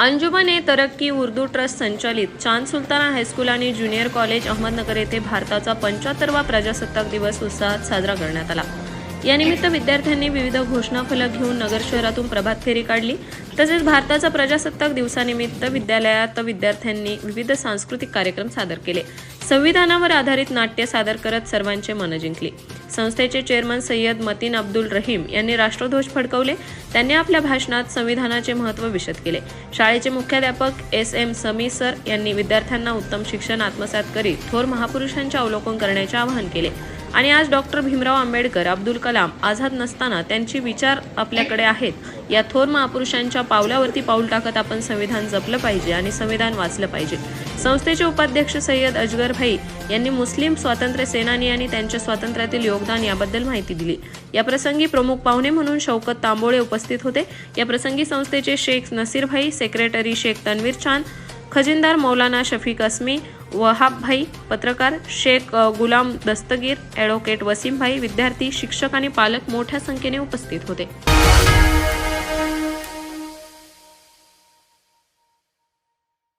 अंजुमन ए तरक्की उर्दू ट्रस्ट संचालित. चांद सुलताना हायस्कूल आणि ज्युनियर कॉलेज अहमदनगर येथे भारताचा पंच्याहत्तरवा प्रजासत्ताक दिवस उत्साहात साजरा करण्यात आला. यानिमित्त विद्यार्थ्यांनी विविध घोषणाफलक घेऊन नगर शहरातून प्रभात फेरी काढली. तसेच भारताचा प्रजासत्ताक दिवसानिमित्त विद्यालयात विद्यार्थ्यांनी विविध सांस्कृतिक कार्यक्रम सादर केले. संविधानावर आधारित नाट्य सादर करत सर्वांचे मन जिंकली. संस्थेचे चेअरमन सय्यद मतीन अब्दुल रहीम यांनी राष्ट्रध्वज फडकवले. त्यांनी आपल्या भाषणात संविधानाचे महत्त्व विशद केले. शाळेचे मुख्याध्यापक एस एम समी सर यांनी विद्यार्थ्यांना उत्तम शिक्षण आत्मसात करीत थोर महापुरुषांचे अवलोकन करण्याचे आवाहन केले. आणि आज डॉक्टर भीमराव आंबेडकर अब्दुल कलाम आझाद नसताना त्यांचे विचार आपल्याकडे आहेत. या थोर महापुरुषांच्या पावलावरती पाऊल टाकत आपण संविधान जपलं पाहिजे आणि संविधान वाचलं पाहिजे. संस्थेचे उपाध्यक्ष सय्यद अजगर भाई यांनी मुस्लिम स्वातंत्र्य सेनानी आणि त्यांच्या स्वातंत्र्यातील योगदान याबद्दल माहिती दिली. या प्रसंगी प्रमुख पाहुणे म्हणून शौकत तांबोळे उपस्थित होते. या प्रसंगी संस्थेचे शेख नसीर भाई सेक्रेटरी शेख तन्वीर चांद खजिनदार मौलाना शफीक अस्मी वहाब भाई पत्रकार शेख गुलाम दस्तगीर ॲडव्होकेट वसीम भाई विद्यार्थी शिक्षक आणि पालक मोठ्या संख्येने उपस्थित होते.